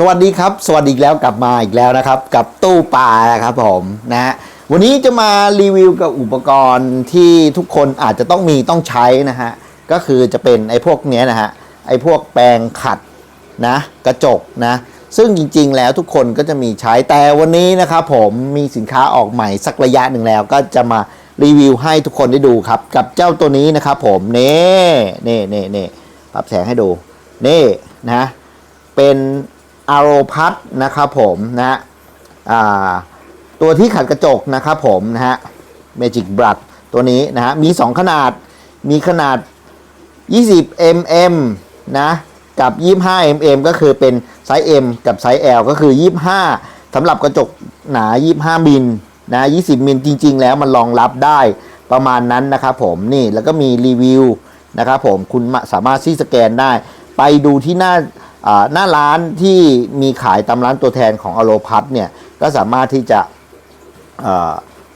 สวัสดีครับ สวัสดีอีกแล้วกลับมาอีกแล้วนะครับ กับตู้ปลานะครับผมนะฮะวันนี้จะมารีวิวกับอุปกรณ์ที่ทุกคนอาจจะต้องมีต้องใช้นะฮะ ก็คือจะเป็นไอ้พวกเนี้ยนะฮะ ไอ้พวกแปรงขัดนะกระจกนะ ซึ่งจริงๆแล้วทุกคนก็จะมีใช้แต่วันนี้นะครับผมมีสินค้าออกใหม่สักระยะหนึ่งแล้ว ก็จะมารีวิวให้ทุกคนได้ดูครับ กับเจ้าตัวนี้นะครับผมนี่นี่นี่นี่ปรับแสงให้ดูนี่นะเป็น อารพัทนะครับผมนะอ่าตัวที่ขัดกระจกนะครับผมนะฮะ Magic Brush ตัวนี้นะฮะมี 2 ขนาดมีขนาด 20 mm นะกับ 25 mm ก็คือเป็นไซส์ M กับไซส์ L ก็คือ 25สำหรับกระจกหนา 25 มิลนะ 20 มิลจริง ๆ แล้วมันรองรับได้ประมาณนั้นนะครับผมนี่แล้วก็มีรีวิวนะครับผมคุณสามารถที่สแกนได้ ไปดูที่หน้า หน้าร้านที่มีขายตามร้านตัวแทนของอโลพัทเนี่ยก็สามารถที่จะ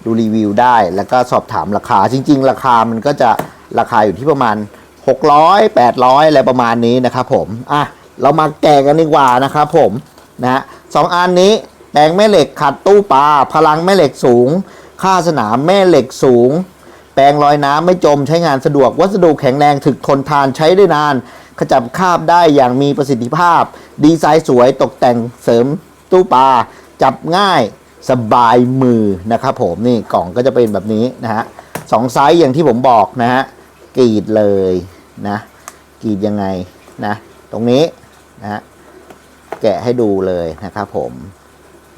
ดูรีวิวได้ แล้วก็สอบถามราคาจริง ๆ ราคามันก็จะราคาอยู่ที่ประมาณ 600 800 อะไรประมาณนี้นะครับผมอะเรามาแกะกันดีกว่านะครับผมนะฮะสองอันนี้แปลงแม่เหล็กขัดตู้ปลาพลังแม่เหล็กสูง ค่าสนามแม่เหล็กสูง แปรงลอยน้ำไม่จมใช้งานสะดวกวัสดุแข็งแรงถึกทนทานใช้ได้นาน ขจับคราบได้อย่างมีประสิทธิภาพ ดีไซน์สวยตกแต่งเสริมตู้ปลาจับง่ายสบายมือนะครับผมนี่กล่องก็จะเป็นแบบนี้นะฮะสองไซส์อย่างที่ผมบอกนะฮะกรีดเลยนะกรีดยังไงนะตรงนี้นะฮะแกะให้ดูเลยนะครับผม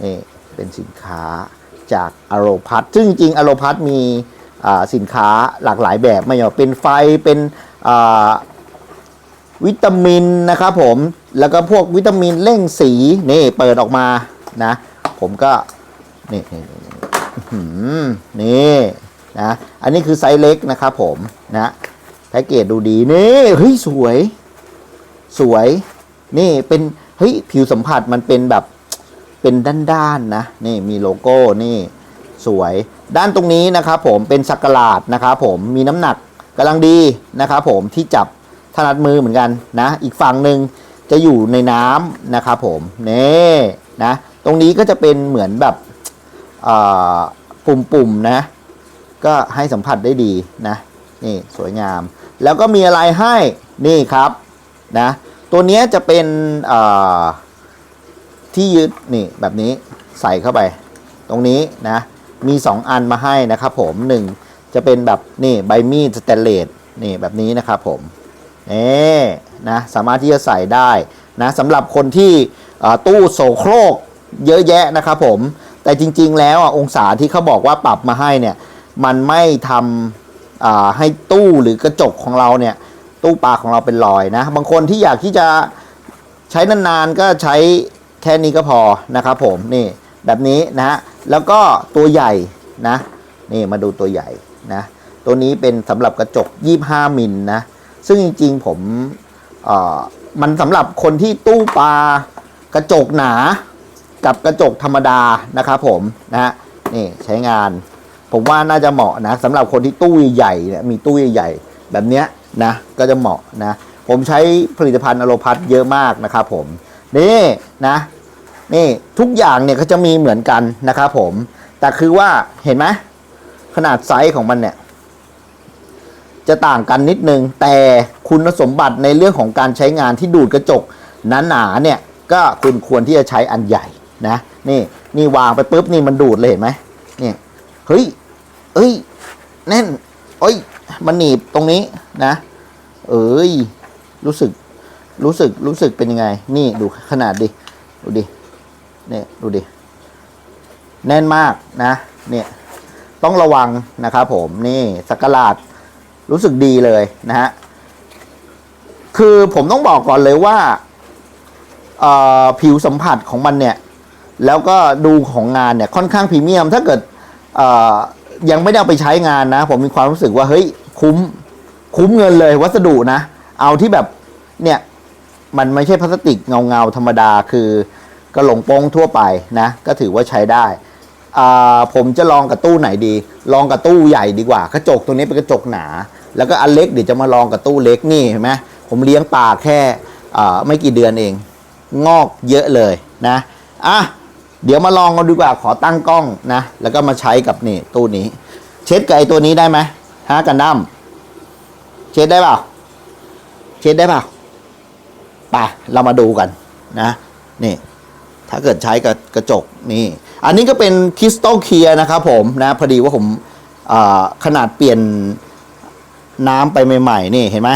นี่เป็นสินค้าจากอโรพัทซึ่งจริงอโรพัทมีสินค้าหลากหลายแบบไม่ว่าเป็นไฟเป็น วิตามินนะครับผมแล้วก็พวกวิตามินเร่งสีนี่เปิดออกมานะ ผมก็นี่นี่นี่นี่นี่นะอันนี้คือไซส์เล็กนะครับผมนะแพ็กเกจดูดีนี่เฮ้ยสวย สวย นี่เป็นเฮ้ยผิวสัมผัสมันเป็นแบบเป็นด้านๆนะนี่มีโลโก้นี่สวยด้านตรงนี้นะครับผมเป็นสักกลาดนะครับผมมีน้ำหนักกำลังดีนะครับผมที่จับ ถนัดมือเหมือนกันนะ อีกฝั่งหนึ่งจะอยู่ในน้ำนะครับผมนี่นะตรงนี้ก็จะเป็นเหมือนแบบปุ่มๆนะ ก็ให้สัมผัสได้ดีนะนี่สวยงาม แล้วก็มีอะไรให้นี่ครับนะตัวนี้จะเป็นที่ยึดนี่แบบนี้ใส่เข้าไป ตรงนี้นะมี 2 อันมาให้นะครับผมหนึ่งจะเป็นแบบนี่ใบมีดสแตนเลสนี่แบบนี้นะครับผม นี่นะสามารถที่จะใส่ได้นะสำหรับคนที่ตู้โสโครกเยอะแยะนะครับผม แต่จริง ๆ แล้วอะองศาที่เขาบอกว่าปรับมาให้เนี่ยมันไม่ทำให้ตู้หรือกระจกของเราเนี่ยตู้ปลาของเราเป็นรอยนะบางคนที่อยากที่จะใช้นานๆก็ใช้แค่นี้ก็พอนะครับผมนี่แบบนี้นะฮะแล้วก็ตัวใหญ่นะนี่มาดูตัวใหญ่นะตัวนี้เป็นสำหรับกระจก 25 มิลนะ ซึ่งจริงๆผมมันสำหรับคนที่ตู้ปลากระจกหนากับกระจกธรรมดานะครับผมนะฮะนี่ใช้งาน ผมว่าน่าจะเหมาะนะสำหรับคนที่ตู้ใหญ่เนี่ยมีตู้ใหญ่แบบเนี้ยนะก็จะเหมาะนะผมใช้ผลิตภัณฑ์อโลพัทเยอะมากนะครับผมนี่นะนี่ทุกอย่างเนี่ยเขาจะมีเหมือนกันนะครับผม แต่คือว่าเห็นไหมขนาดไซส์ของมันเนี่ย จะต่างกันนิดนึง แต่คุณสมบัติในเรื่องของการใช้งานที่ดูดกระจกหนาๆเนี่ยก็คุณควรที่จะใช้อันใหญ่นะนี่นี่วางไปปุ๊บนี่มันดูดเลยเห็นไหมเนี่ยเฮ้ยเอ้ยแน่นเอ้ยมันหนีบตรงนี้นะ เอ้ยรู้สึกรู้สึกรู้สึกเป็นยังไง นี่ดูขนาดดิดูดิเนี่ยดูดิแน่นมากนะเนี่ยต้องระวังนะครับผมนี่สักกลาด รู้สึกดีเลยนะฮะ คือผมต้องบอกก่อนเลยว่าผิวสัมผัสของมันเนี่ย แล้วก็ดูของงานเนี่ยค่อนข้างพรีเมียม ถ้าเกิดยังไม่ได้เอาไปใช้งานนะ ผมมีความรู้สึกว่าเฮ้ยคุ้ม คุ้มเงินเลยวัสดุนะ เอาที่แบบเนี่ยมันไม่ใช่พลาสติกเงาเงาๆธรรมดา คือกระหลงโป้งทั่วไปนะ ก็ถือว่าใช้ได้ ผมจะลองกับตู้ไหนดี ลองกับตู้ใหญ่ดีกว่า กระจกตัวนี้เป็นกระจกหนา แล้วก็อันเล็กเดี๋ยวจะมาลองกับตู้เล็กนี่เห็นไหมผมเลี้ยงปลาแค่ไม่กี่เดือนเอง งอกเยอะเลยนะอะเดี๋ยวมาลองกันดีกว่าขอตั้งกล้องนะ แล้วก็มาใช้กับนี่ตู้นี้ เช็ดกับไอตัวนี้ได้ไหมฮะกันดั้มเช็ดได้เปล่าเช็ดได้เปล่าไปเรามาดูกันนะนี่ถ้าเกิดใช้กับกระจกนี่ อันนี้ก็เป็นคริสตัลเคลียร์นะครับผมนะพอดีว่าผมขนาดเปลี่ยนน้ำไปใหม่ๆนี่เห็นไหม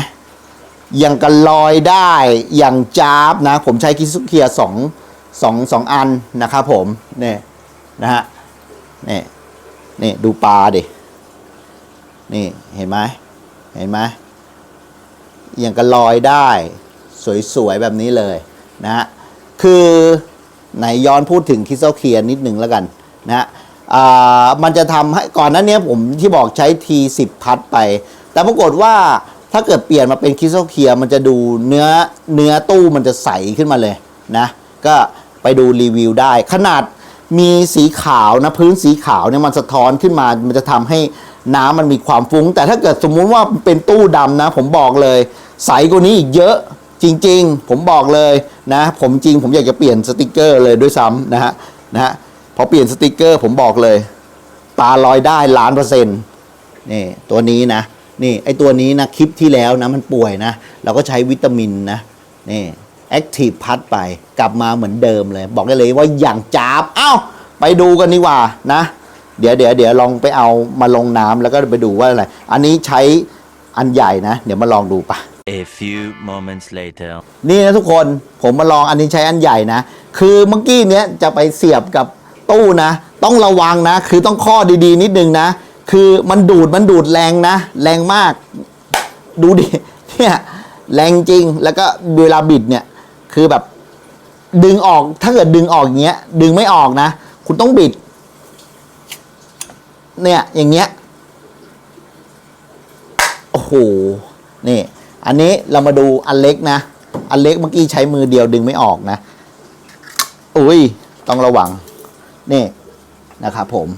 ยังกันลอยได้อย่างจ้าบนะ ผมใช้คริสตัลเคลียร์สองสองสองอันนะครับผมเนี่ยนะฮะนี่นี่ดูปลาดินี่เห็นไหมเห็นไหมยังกันลอยได้สวยๆแบบนี้เลยนะฮะคือ ไหนย้อนพูดถึงคริสตัลเคลียร์นิดหนึ่งแล้วกันนะฮะอ่ามันจะทำให้ก่อนนั้นเนี้ยผมที่บอกใช้ T10 พัดไป แต่ปรากฏว่าถ้าเกิดเปลี่ยนมาเป็นคริสตัลเคลียร์มันจะดูเนื้อเนื้อตู้มันจะใสขึ้นมาเลยนะก็ไปดูรีวิวได้ ขนาดมีสีขาวนะพื้นสีขาวเนี่ยมันสะท้อนขึ้นมา มันจะทำให้น้ำมันมีความฟุ้ง แต่ถ้าเกิดสมมุติว่าเป็นตู้ดำนะ ผมบอกเลย ใสกว่านี้อีกเยอะ จริง ๆ ผมบอกเลยนะ ผมจริงผมอยากจะเปลี่ยนสติกเกอร์เลยด้วยซ้ำนะฮะนะฮะพอเปลี่ยนสติกเกอร์ผมบอกเลย ตาลอยได้ล้านเปอร์เซ็นต์นี่ตัวนี้นะ นี่ไอตัวนี้นะคลิปที่แล้วนะมันป่วยนะ เราก็ใช้วิตามินนะนี่แอคทีฟพัดไปกลับมาเหมือนเดิมเลย บอกได้เลยว่าอย่างจ้าบเอ้า ไปดูกันดีกว่านะ เดี๋ยวเดี๋ยวเดี๋ยวลองไปเอามาลงน้ำแล้วก็ไปดูว่าอะไร อันนี้ใช้อันใหญ่นะ เดี๋ยวมาลองดูปะ A few moments later. นี่นะทุกคนผมมาลองอันนี้ใช้อันใหญ่นะ คือเมื่อกี้เนี้ยจะไปเสียบกับตู้นะ ต้องระวังนะ คือต้องข้อดีๆ นิดนึงนะ คือมันดูดมันดูดแรงนะ แรงมาก ดูดิเนี่ยแรงจริงแล้วก็เวลาบิดเนี่ย คือแบบดึงออกถ้าเกิดดึงออกอย่างเงี้ย ดึงไม่ออกนะ คุณต้องบิด เนี่ยอย่างเงี้ยโอ้โหนี่ อันนี้เรามาดูอันเล็กนะ อันเล็กเมื่อกี้ใช้มือเดียวดึงไม่ออกนะ อุ้ยต้องระวัง นี่นะครับผม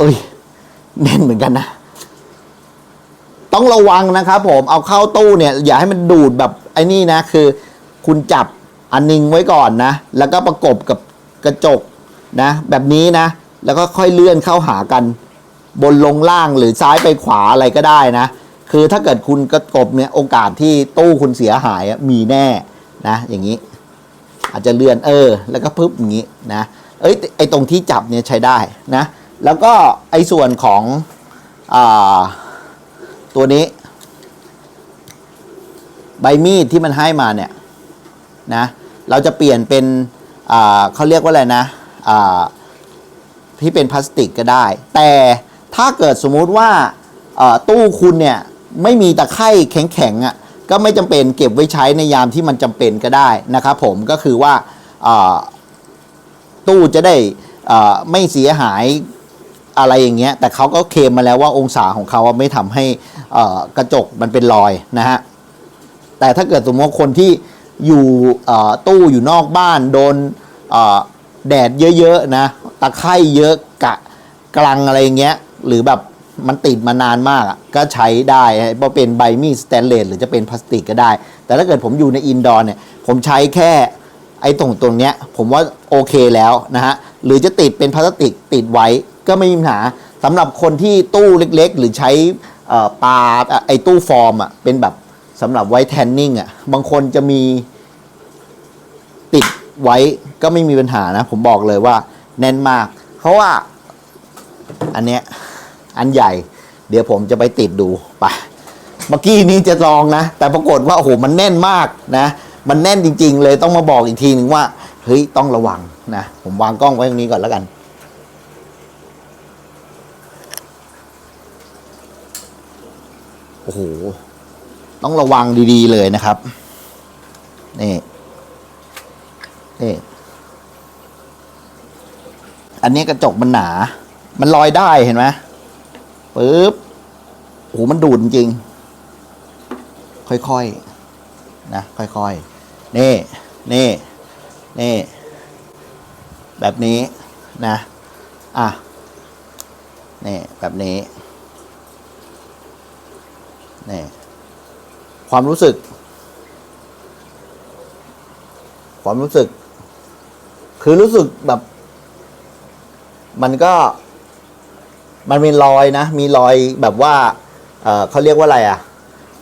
อุ้ยแน่นเหมือนกันนะ ต้องระวังนะครับผมเอาเข้าตู้เนี่ย อย่าให้มันดูดแบบไอ้นี่นะ คือ คุณจับอันหนึงไว้ก่อนนะ แล้วก็ประกบกับกระจกนะ แบบนี้นะ แล้วก็ค่อยเลื่อนเข้าหากัน บนลงล่างหรือซ้ายไปขวาอะไรก็ได้นะ คือถ้าเกิดคุณกระกบเนี่ยโอกาสที่ตู้คุณเสียหายมีแน่นะอย่างนี้ อาจจะเลื่อนเออ แล้วก็ปึ๊บอย่างนี้นะเอ้ยไอตรงที่จับเนี่ยใช้ได้นะ แล้วก็ไอส่วนของอตัวนี้ ใบมีดที่มันให้มาเนี่ยนะเราจะเปลี่ยนเป็นเขาเรียกว่าอะไรนะที่เป็นพลาสติกก็ได้ แต่ ถ้าเกิดสมมุติว่าตู้คุณเนี่ยไม่มีตะไคร่แข็งๆอะก็ไม่จำเป็นเก็บไว้ใช้ในยามที่มันจำเป็นก็ได้นะครับผมก็คือว่าตู้จะได้ไม่เสียหายอะไรอย่างเงี้ยแต่เขาก็เคลมมาแล้วว่าองศาของเขาไม่ทำให้กระจกมันเป็นรอยนะฮะแต่ถ้าเกิดสมมติคนที่อยู่ตู้อยู่นอกบ้านโดนแดดเยอะๆนะตะไคร่เยอะกะกลังอะไรอย่างเงี้ย หรือแบบมันติดมานานมากอะก็ใช้ได้เพราะเป็นใบมีดสแตนเลสหรือจะเป็นพลาสติกก็ได้ แต่ถ้าเกิดผมอยู่ในอินดอร์เนี่ยผมใช้แค่ไอ้ตรงตรงเนี้ยผมว่าโอเคแล้วนะฮะหรือจะติดเป็นพลาสติกติดไว้ก็ไม่มีปัญหาสำหรับคนที่ตู้เล็กๆ หรือใช้ปลาไอ้ตู้ฟอร์มอะเป็นแบบสำหรับไว้แทนนิ่งอะบางคนจะมีติดไว้ก็ไม่มีปัญหานะ ผมบอกเลยว่าแน่นมาก เพราะว่าอันเนี้ย อันใหญ่ เดี๋ยวผมจะไปติดดูไปเมื่อกี้นี้จะลองนะ แต่ปรากฏว่าโอ้โหมันแน่นมากนะ มันแน่นจริง ๆ เลยต้องมาบอกอีกทีหนึ่งว่าเฮ้ยต้องระวังนะ ผมวางกล้องไว้ตรงนี้ก่อนแล้วกัน โอ้โห ต้องระวังดีๆเลยนะครับ นี่ นี่ อันนี้กระจกมันหนา มันลอยได้เห็นไหม ปึ๊บโอ้โหมันดูดจริง ค่อยๆ นะ ค่อยๆ นี่ นี่ นี่ แบบนี้นะ อะ นี่ แบบนี้ นี่ ความรู้สึก ความรู้สึก คือรู้สึกแบบ มันก็ มันมีรอยนะ มีรอยแบบว่าเออเขาเรียกว่าอะไรอะ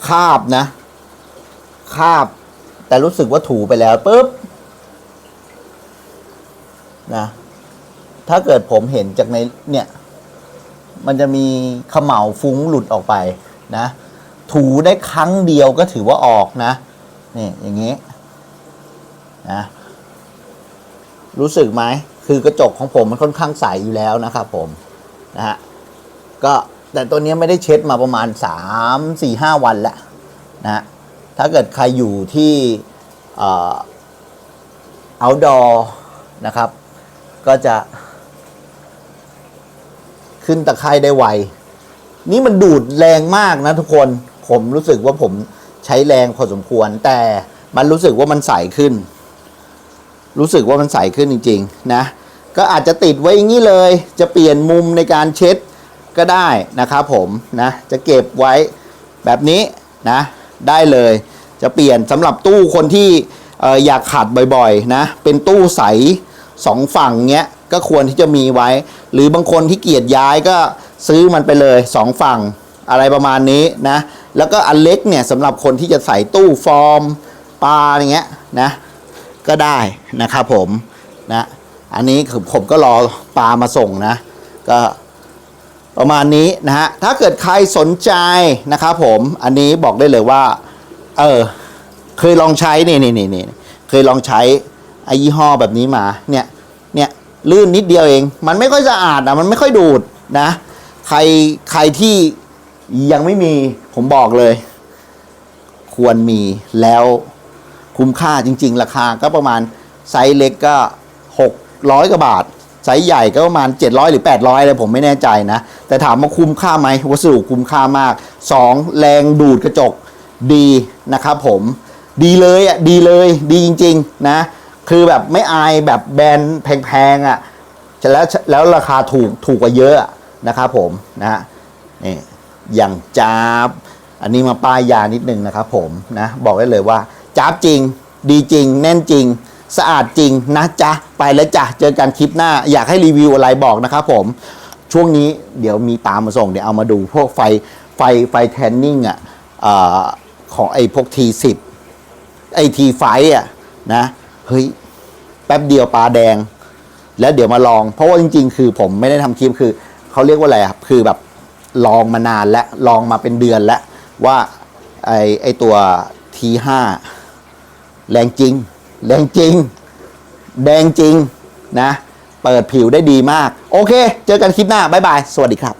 คาบนะ คาบ แต่รู้สึกว่าถูไปแล้วปุ๊บนะถ้าเกิดผมเห็นจากในเนี่ย มันจะมีเขม่าฟุ้งหลุดออกไปนะ ถูได้ครั้งเดียวก็ถือว่าออกนะนี่อย่างนี้นะรู้สึกไหมคือกระจกของผมมันค่อนข้างใสอยู่แล้วนะครับผมนะฮะ ก็แต่ตัวนี้ไม่ได้เช็ดมาประมาณสามสี่ห้าวันแล้วนะถ้าเกิดใครอยู่ที่เอ่อ outdoor นะครับ ก็จะ ขึ้นตะไคร่ได้ไว นี่มันดูดแรงมากนะทุกคนผมรู้สึกว่าผมใช้แรงพอสมควร แต่มันรู้สึกว่ามันใสขึ้น รู้สึกว่ามันใสขึ้นจริง ๆ นะ ก็อาจจะติดไว้อย่างนี้เลย จะเปลี่ยนมุมในการเช็ด ก็ได้นะครับผมนะจะเก็บไว้แบบนี้นะได้เลยจะเปลี่ยนสำหรับตู้คนที่อออยากขัดบ่อยๆนะเป็นตู้ใสสองฝั่งเงี้ยก็ควรที่จะมีไว้ หรือบางคนที่เกียจย้ายก็ซื้อมันไปเลยสองฝั่งอะไรประมาณนี้นะแล้วก็อันเล็กเนี่ยสำหรับคนที่จะใส่ตู้ฟอร์มปลาอย่างเงี้ยนะก็ได้นะครับผมนะอันนี้คือผมก็รอปลามาส่งนะก็ ประมาณนี้นะฮะ ถ้าเกิดใครสนใจนะครับผม อันนี้บอกได้เลยว่า เออ เคยลองใช้นี่นี่นี่นี่เคยลองใช้ไอยี่ห้อแบบนี้มา เนี่ย เนี่ย ลื่นนิดเดียวเอง มันไม่ค่อยสะอาดนะมันไม่ค่อยดูดนะ ใคร ใครที่ยังไม่มี ผมบอกเลย ควรมีแล้วคุ้มค่าจริง ๆ ราคาก็ประมาณไซส์เล็กก็ 600กว่าบาท ไซส์ใหญ่ก็ประมาณ 700 หรือ 800อะไรผมไม่แน่ใจนะ แต่ถามว่าคุ้มค่าไหมวัสดุคุ้มค่ามาก 2 แรงดูดกระจกดีนะครับผมดีเลยอะดีเลยดีจริง ๆ นะ คือแบบไม่อายแบบแบรนด์แพงๆอะแล้วแล้วราคาถูกถูกกว่าเยอะนะครับผมนะฮะนี่อย่างจ้าบอันนี้มาป้ายยานิดนึงนะครับผมนะบอกได้เลยว่าจ้าบจริง ดีจริง แน่นจริง สะอาดจริงนะจ๊ะ ไปแล้วจ้ะ เจอกันคลิปหน้า อยากให้รีวิวอะไรบอกนะครับผม ช่วงนี้เดี๋ยวมีตามมาส่ง เดี๋ยวเอามาดูพวกไฟไฟไฟแทนนิ่งอะของไอ้พวก T10 ไอทีไฟอะนะ เฮ้ย แป๊บเดียวปลาแดง แล้วเดี๋ยวมาลอง เพราะว่าจริง ๆ คือผมไม่ได้ทำคลิปคือเขาเรียกว่าอะไรครับคือแบบลองมานานแล้วลองมาเป็นเดือนแล้วว่าไอไอตัว T5 แรงจริง แดงจริง แดงจริงนะ เปิดผิวได้ดีมาก โอเค เจอกันคลิปหน้า บ๊ายบาย สวัสดีครับ